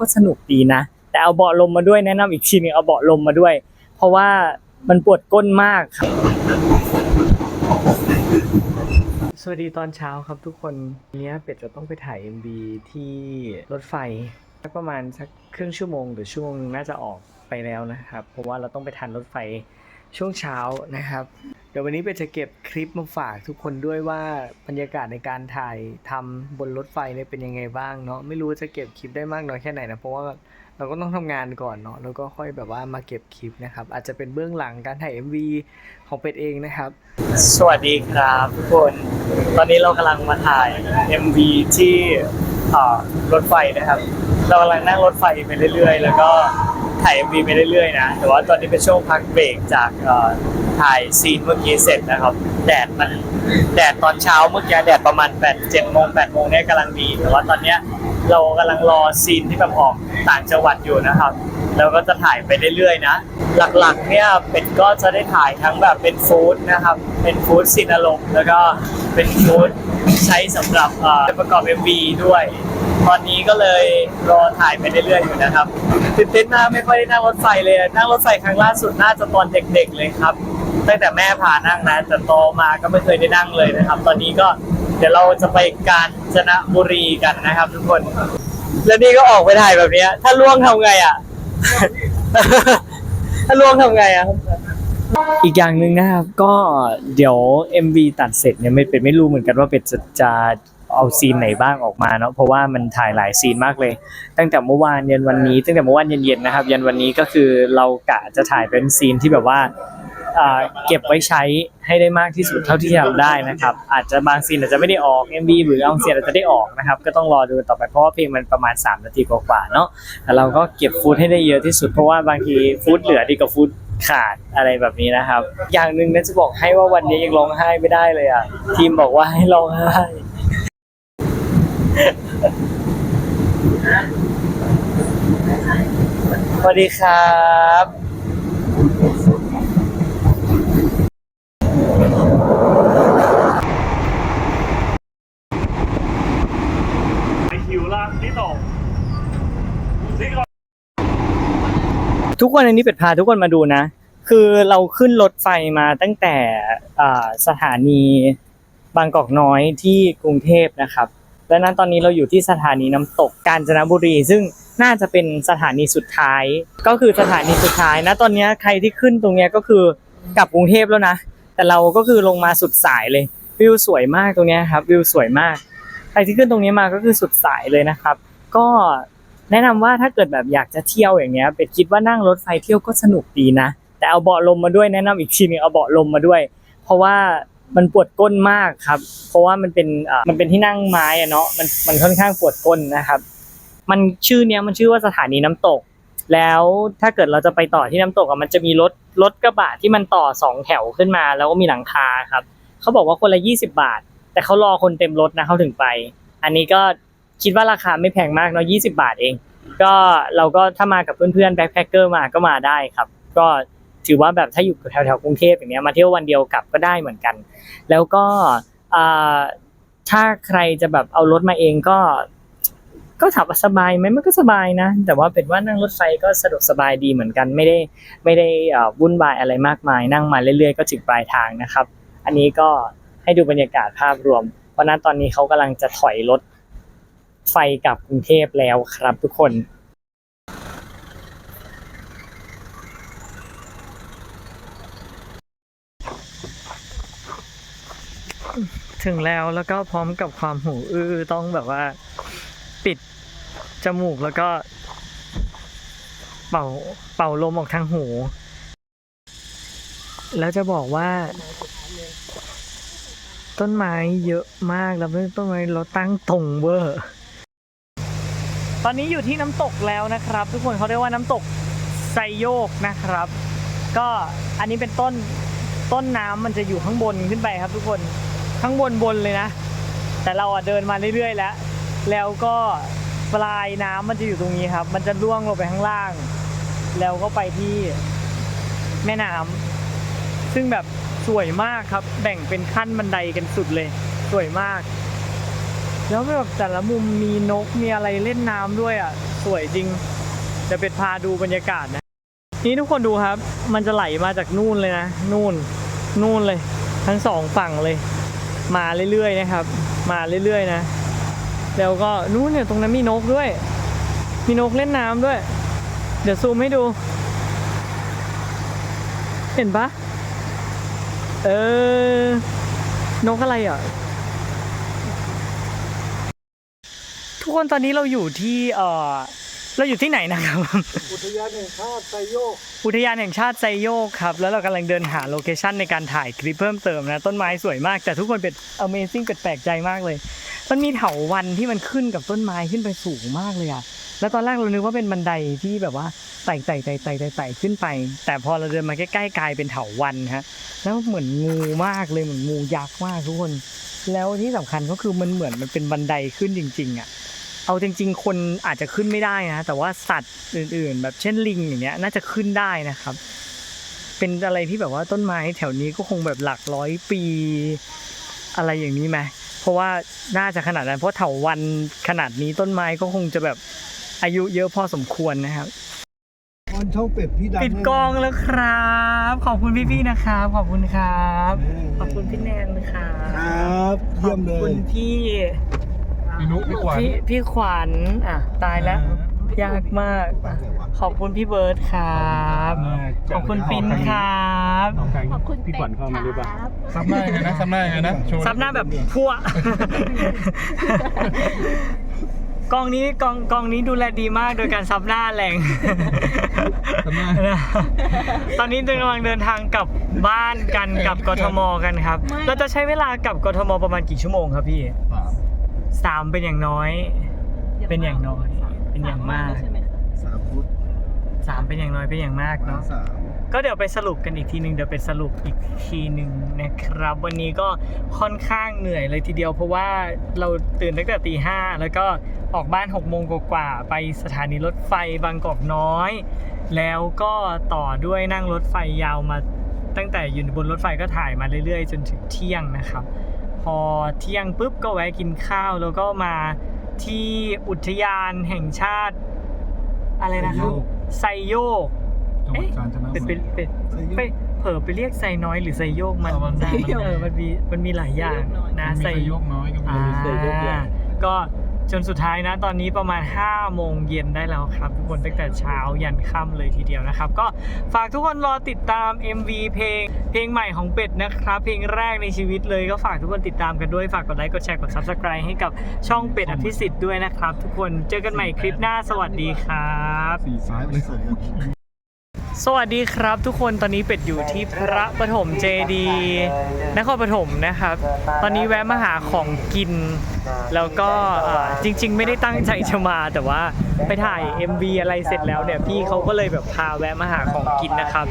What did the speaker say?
ก็สนุกดีนะ แต่เอาเบาะลมมาด้วยแนะนำอีกทีหนึงเอาเบาะลมมาด้วย เพราะว่ามันปวดก้นมากครับสวัสดีตอนเช้าครับทุกคนวันนี้เป็ดจะต้องไปถ่าย MV ที่รถไฟสักประมาณสักครึ่งชั่วโมงหรือชั่วโมงนึงน่าจะออกไปแล้วนะครับ เพราะว่าเราต้องไปทันรถไฟช่วงเช้านะครับ ดี๋ยววันนี้เป็ดจะเก็บคลิปมาฝากทุกคนด้วยว่าบรรยากาศในการถ่ายทำบนรถไฟเนี่ยเป็นยังไงบ้างเนาะไม่รู้จะเก็บคลิปได้มากน้อยแค่ไหนนะเพราะว่าเราก็ต้องทำงานก่อนเนาะแล้วก็ค่อยแบบว่ามาเก็บคลิปนะครับ อาจจะเป็นเบื้องหลังการถ่าย MV ของเป็ดเองนะครับ สวัสดีครับทุกคน ตอนนี้เรากำลังมาถ่าย MV ที่รถไฟนะครับ เรากำลังนั่งรถไฟไปเรื่อยๆ แล้วก็ถ่าย MV ไปเรื่อยๆนะแต่ว่าตอนนี้เป็นช่วงพักเบรกจากเถ่ายซีนเมื่อกี้เสร็จนะครับ แดดมันแดดตอนเช้าเมื่อกี้แดดประมาณ8 7โมง8โมงเนี่ยกำลังดีแต่ว่าตอนเนี้ยเรากำลังรอซีนที่แบบออกต่างจังหวัดอยู่นะครับแล้วก็จะถ่ายไปเรื่อยๆนะ หลักๆเนี่ยเป็ดก็จะได้ถ่ายทั้งแบบเป็นฟู้ดนะครับ เป็นฟู้ดซีนอารมณ์แล้วก็เป็นฟู้ดใช้สำหรับประกอบ MV ด้วย ตอนนี้ก็เลยรอถ่ายไปเรื่อยๆอยู่นะครับตื่นเต้นมากไม่ค่อยได้นั่งรถไฟเลยนั่งรถไฟครั้งล่าสุดน่าจะตอนเด็กๆเลยครับ ตั้งแต่แม่พานั่งนะแต่โตมาก็ไม่เคยได้นั่งเลยนะครับ ตอนนี้ก็เดี๋ยวเราจะไปกาญจนบุรีกันนะครับ ทุกคน แล้วนี่ก็ออกไปถ่ายแบบเนี้ย ถ้าล่วงทำไงอะ ถ้าล่วงทำไงอะอีกอย่างหนึ่งนะครับก็เดี๋ยว MV ตัดเสร็จเนี่ยไม่เป็นไม่รู้เหมือนกันว่าเป็ดจะจะเอาซีนไหนบ้างออกมาเนาะเพราะว่ามันถ่ายหลายซีนมากเลย ตั้งแต่เมื่อวานเย็นวันนี้ ตั้งแต่เมื่อวานเย็นๆนะครับ ยันวันนี้ก็คือเรากะจะถ่ายเป็นซีนที่แบบว่า เก็บไว้ใช้ให้ได้มากที่สุดเท่าที่จะทำได้นะครับ อาจจะบางซีนอาจจะไม่ได้ออก MV หรือบางซีนอาจจะได้ออกนะครับ ก็ต้องรอดูต่อไปเพราะว่าเพลงมันประมาณ 3 นาทีกว่าๆเนาะแต่เราก็เก็บฟูดให้ได้เยอะที่สุดเพราะว่าบางทีฟูดเหลือดีกว่าฟูดขาดอะไรแบบนี้นะครับ อย่างหนึ่งนะจะบอกให้ว่าวันนี้ยังร้องไห้ไม่ได้เลยอะทีมบอกว่าให้ร้องไห้สวัสดีครับ ไปคิวล่างที่ตกนี่ก็ ทุกคนอันนี้เป็ดพาทุกคนมาดูนะ คือเราขึ้นรถไฟมาตั้งแต่สถานีบางกอกน้อยที่กรุงเทพนะครับ และนั้นตอนนี้เราอยู่ที่สถานีน้ำตกกาญจนบุรี ซึ่งน่าจะเป็นสถานีสุดท้าย ก็คือสถานีสุดท้ายนะตอนนี้ใครที่ขึ้นตรงนี้ก็คือกลับกรุงเทพแล้วนะ แต่เราก็คือลงมาสุดสายเลย วิวสวยมากตรงนี้ครับ วิวสวยมาก ใครที่ขึ้นตรงนี้มาก็คือสุดสายเลยนะครับ ก็ แนะนำว่าถ้าเกิดแบบอยากจะเที่ยวอย่างเงี้ยเป็ดคิดว่านั่งรถไฟเที่ยวก็สนุกดีนะ แต่เอาเบาะลมมาด้วยแนะนำอีกทีหนึงเอาเบาะลมมาด้วย เพราะว่ามันปวดก้นมากครับ เพราะว่ามันเป็นอ่ามันเป็นที่นั่งไม้อะเนาะมันมันค่อนข้างปวดก้นนะครับ มันชื่อเนี้ยมันชื่อว่าสถานีน้ำตก แล้วถ้าเกิดเราจะไปต่อที่น้ำตกอะมันจะมีรถรถกระบะที่มันต่อสองแถวขึ้นมา แล้วก็มีหลังคาครับเขาบอกว่าคนละยี่สิบาท แต่เขารอคนเต็มรถนะเขาถึงไป อันนี้ก็ คิดว่าราคาไม่แพงมากเนาะยี่สิบาทเอง ก็เราก็ถ้ามากับเพื่อนๆแบ็คแพคเกอร์มาก็มาได้ครับ ก็ถือว่าแบบถ้าอยู่แถวๆกรุงเทพอย่างเนี้ยมาเที่ยววันเดียวกลับก็ได้เหมือนกัน แล้วก็ถ้าใครจะแบบเอารถมาเองก็ ก็ถามว่าสบายไหมมันก็สบายนะ แต่ว่าเป็นว่านั่งรถไฟก็สะดวกสบายดีเหมือนกัน ไม่ได้ไม่ได้วุ่นวายอะไรมากมาย นั่งมาเรื่อยๆก็ถึงปลายทางนะครับ อันนี้ก็ให้ดูบรรยากาศภาพรวม เพราะนั้นตอนนี้เขากำลังจะถอยรถ ไฟกลับกรุงเทพแล้วครับทุกคนถึงแล้วแล้วก็พร้อมกับความหูอื้อต้องแบบว่า ปิดจมูกแล้วก็ เป่าเป่าลมออกทางหู แล้วจะบอกว่า ต้นไม้เยอะมากแล้วต้นไม้เราตั้งตรงเวอร์ ตอนนี้อยู่ที่น้ำตกแล้วนะครับ ทุกคนเขาเรียกว่าน้ำตกไซโยกนะครับ ก็อันนี้เป็นต้นต้นน้ำมันจะอยู่ข้างบนขึ้นไปครับ ทุกคนข้างบนบนเลยนะ แต่เราอะเดินมาเรื่อยๆแล้ว แล้วก็ปลายน้ำมันจะอยู่ตรงนี้ครับ มันจะล่วงลงไปข้างล่าง แล้วก็ไปที่แม่น้ำซึ่งแบบสวยมากครับ แบ่งเป็นขั้นบันไดกันสุดเลย สวยมาก แล้วแบบแต่ละมุมมีนกมีอะไรเล่นน้ำด้วยอะ สวยจริงเดี๋ยวเป็ดพาดูบรรยากาศนะ นี่ทุกคนดูครับ มันจะไหลมาจากนู่นเลยนะ นู่น นู่นเลย ทั้งสองฝั่งเลย มาเรื่อยๆนะครับ มาเรื่อยๆนะ แล้วก็นู่นเนี่ยตรงนั้นมีนกด้วย มีนกเล่นน้ำด้วย เดี๋ยวซูมให้ดู เห็นปะเออ นกอะไรอะ ทุกคนตอนนี้เราอยู่ที่เออเราอยู่ที่ไหนนะครับ อุทยานแห่งชาติไซโยกอุทยานแห่งชาติไซโยกครับ แล้วเรากำลังเดินหาโลเคชันในการถ่ายคลิปเพิ่มเติมนะ ต้นไม้สวยมาก แต่ทุกคนเป็น Amazing เป็นแปลกใจมากเลย มันมีเถาวันที่มันขึ้นกับต้นไม้ขึ้นไปสูงมากเลยอะแล้วตอนแรกเรานึกว่าเป็นบันไดที่แบบว่าไต่ไต่ไต่ไต่ไต่ไต่ขึ้นไป แต่พอเราเดินมาใกล้ๆกลายเป็นเถาวันฮะ แล้วเหมือนงูมากเลยเหมือนงูยักษ์มากทุกคน แล้วที่สำคัญก็คือมันเหมือนมันเป็นบันไดขึ้นจริง ๆอะ เอาจริง ๆ คนอาจจะขึ้นไม่ได้นะแต่ว่าสัตว์อื่น ๆ แบบเช่นลิงอย่างเงี้ยน่าจะขึ้นได้นะครับ เป็นอะไรที่แบบว่าต้นไม้แถวนี้ก็คงแบบหลักร้อยปี อะไรอย่างนี้ไหมเพราะว่าน่าจะขนาดนั้นเพราะเถาวันขนาดนี้ต้นไม้ก็คงจะแบบอายุเยอะพอสมควรนะครับออนช่องเป็ดพี่ดังปิดกล้องแล้วครับ ขอบคุณพี่ๆนะครับ ขอบคุณครับเออขอบคุณพี่แนนครับ ครับขเยี่อยบมเลคุณยพี่ พี่นุพี่ขวัญพี่พี่ขวัญอะตายแล้ว ยากมาก ขอบคุณพี่เบิร์ดครับ ขอบคุณปินครับ ขอบคุณพี่ขวัญเข้ามาหรือเปล่าซับหน้ายังไงนะซับหน้ายังไงนะโชว์ซับหน้าแบบพัวกองนี้กองกองนี้ดูแลดีมากโดยการซับหน้าแรงซับหน้าตอนนี้กำลังเดินทางกลับบ้านกันกลับกทมกันครับ เราจะใช้เวลากลับกทมประมาณกี่ชั่วโมงครับพี่ สามเป็นอย่างน้อย เป็นอย่างน้อย เป็นอย่างมากสามฟุตสามเป็นอย่างน้อยเป็นอย่างมากเนาะสามก็เดี๋ยวไปสรุปกันอีกทีหนึ่งเดี๋ยวไปสรุปอีกทีหนึ่งนะครับ วันนี้ก็ค่อนข้างเหนื่อยเลยทีเดียว เพราะว่าเราตื่นตั้งแต่ตีห้าแล้วก็ออกบ้าน6กโมงกว่าๆไปสถานีรถไฟบางกอกน้อย แล้วก็ต่อด้วยนั่งรถไฟยาวมาตั้งแต่อยู่บนรถไฟก็ถ่ายมาเรื่อยๆ จนถึงเที่ยงนะครับพ อเที่ยงปุ๊บก็แวะกินข้าวแล้วก็มาที่อุทยานแห่งชาติ อะไรนะครับไซโยกจังหวัดกาญจนบุเป็นรี เป็นเป็นไปเผลอไปเรียกไซน้อยหรือไซโยกมันเออมันมันเออมันมีมันมีหลายอย่างนะมีไซไซโยกน้อยก็มีอ่า ไซโยกใหญ่ ก็ จนสุดท้ายนะตอนนี้ประมาณ 5 โมงเย็นได้แล้วครับ ทุกคนตั้งแต่เช้ายันค่ำเลยทีเดียวนะครับ ก็ฝากทุกคนรอติดตาม MV เพลง เพลงใหม่ของเป็ดนะครับ เพลงแรกในชีวิตเลยก็ฝากทุกคนติดตามกันด้วยฝากกดไลค์กดแชร์กด Subscribe ให้กับช่องเป็ดอภิสิทธิ์ด้วยนะครับ ทุกคนเจอกันใหม่คลิปหน้าสวัสดีครับ สีซ้ายเลย สวัสดีครับทุกคนตอนนี้เป็ดอยู่ที่พระปฐมเจดีนครปฐมนะครับ ตอนนี้แวะมาหาของกิน แล้วก็จริง ๆ ไม่ได้ตั้งใจจะมาแต่ว่าไปถ่าย MV อะไรเสร็จแล้วเนี่ยพี่เขาก็เลยแบบพาแวะมาหาของกินนะครับ